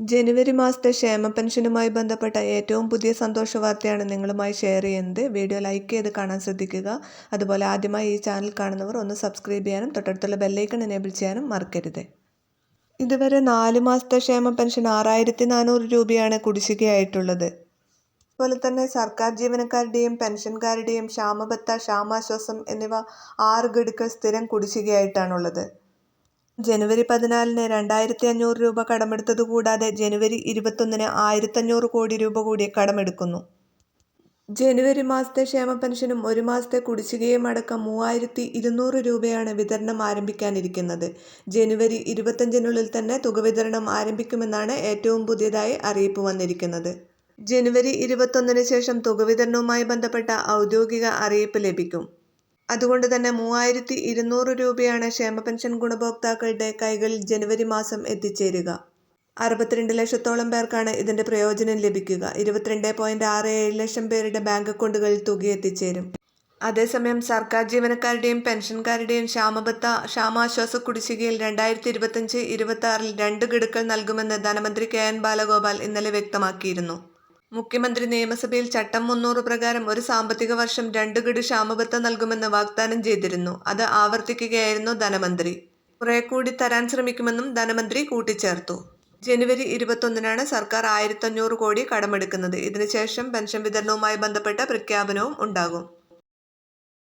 ജനുവരി മാസത്തെ ക്ഷേമ പെൻഷനുമായി ബന്ധപ്പെട്ട ഏറ്റവും പുതിയ സന്തോഷ വാർത്തയാണ് നിങ്ങളുമായി ഷെയർ ചെയ്യുന്നത്. വീഡിയോ ലൈക്ക് ചെയ്ത് കാണാൻ ശ്രദ്ധിക്കുക. അതുപോലെ ആദ്യമായി ഈ ചാനൽ കാണുന്നവർ ഒന്ന് സബ്സ്ക്രൈബ് ചെയ്യാനും തൊട്ടടുത്തുള്ള ബെല്ലൈക്കൺ എനേബിൾ ചെയ്യാനും മറക്കരുത്. ഇതുവരെ നാല് മാസത്തെ ക്ഷേമ പെൻഷൻ ആറായിരത്തി നാനൂറ് രൂപയാണ് കുടിശ്ശികയായിട്ടുള്ളത്. അതുപോലെ തന്നെ സർക്കാർ ജീവനക്കാരുടെയും പെൻഷൻകാരുടെയും ക്ഷാമബത്ത ക്ഷാമാശ്വാസം എന്നിവ ആറ് ഗഡുക്കൾ സ്ഥിരം കുടിശ്ശികയായിട്ടാണുള്ളത്. ജനുവരി പതിനാലിന് രണ്ടായിരത്തി അഞ്ഞൂറ് രൂപ കടമെടുത്തത് കൂടാതെ ജനുവരി ഇരുപത്തൊന്നിന് ആയിരത്തഞ്ഞൂറ് കോടി രൂപ കൂടി കടമെടുക്കുന്നു. ജനുവരി മാസത്തെ ക്ഷേമ പെൻഷനും ഒരു മാസത്തെ കുടിശ്ശികയും അടക്കം മൂവായിരത്തി ഇരുന്നൂറ് രൂപയാണ് വിതരണം ആരംഭിക്കാനിരിക്കുന്നത്. ജനുവരി ഇരുപത്തഞ്ചിനുള്ളിൽ തന്നെ തുക വിതരണം ആരംഭിക്കുമെന്നാണ് ഏറ്റവും പുതിയതായി അറിയിപ്പ് വന്നിരിക്കുന്നത്. ജനുവരി ഇരുപത്തൊന്നിന് ശേഷം തുക വിതരണവുമായി ബന്ധപ്പെട്ട ഔദ്യോഗിക അറിയിപ്പ് ലഭിക്കും. അതുകൊണ്ട് തന്നെ മൂവായിരത്തി ഇരുന്നൂറ് രൂപയാണ് ക്ഷേമ പെൻഷൻ ഗുണഭോക്താക്കളുടെ കൈകളിൽ ജനുവരി മാസം എത്തിച്ചേരുക. അറുപത്തിരണ്ട് ലക്ഷത്തോളം പേർക്കാണ് ഇതിന്റെ പ്രയോജനം ലഭിക്കുക. ഇരുപത്തിരണ്ട് പോയിന്റ് ആറ് ഏഴ് ലക്ഷം പേരുടെ ബാങ്ക് അക്കൗണ്ടുകളിൽ തുക എത്തിച്ചേരും. അതേസമയം സർക്കാർ ജീവനക്കാരുടെയും പെൻഷൻകാരുടെയും ക്ഷാമബത്ത ക്ഷാമാശ്വാസ കുടിശ്ശികയിൽ രണ്ടായിരത്തി ഇരുപത്തഞ്ച് ഇരുപത്തി ആറിൽ രണ്ട് ഗഡുക്കൾ നൽകുമെന്ന് ധനമന്ത്രി കെ എൻ ബാലഗോപാൽ ഇന്നലെ വ്യക്തമാക്കിയിരുന്നു. മുഖ്യമന്ത്രി നിയമസഭയിൽ ചട്ടം മുന്നൂറ് പ്രകാരം ഒരു സാമ്പത്തിക വർഷം രണ്ട് ഗഡു ക്ഷാമബത്ത നൽകുമെന്ന് വാഗ്ദാനം ചെയ്തിരുന്നു. അത് ആവർത്തിക്കുകയായിരുന്നു ധനമന്ത്രി. കുറെ കൂടി തരാൻ ശ്രമിക്കുമെന്നും ധനമന്ത്രി കൂട്ടിച്ചേർത്തു. ജനുവരി ഇരുപത്തൊന്നിനാണ് സർക്കാർ ആയിരത്തഞ്ഞൂറ് കോടി കടമെടുക്കുന്നത്. ഇതിനുശേഷം പെൻഷൻ വിതരണവുമായി ബന്ധപ്പെട്ട പ്രഖ്യാപനവും ഉണ്ടാകും.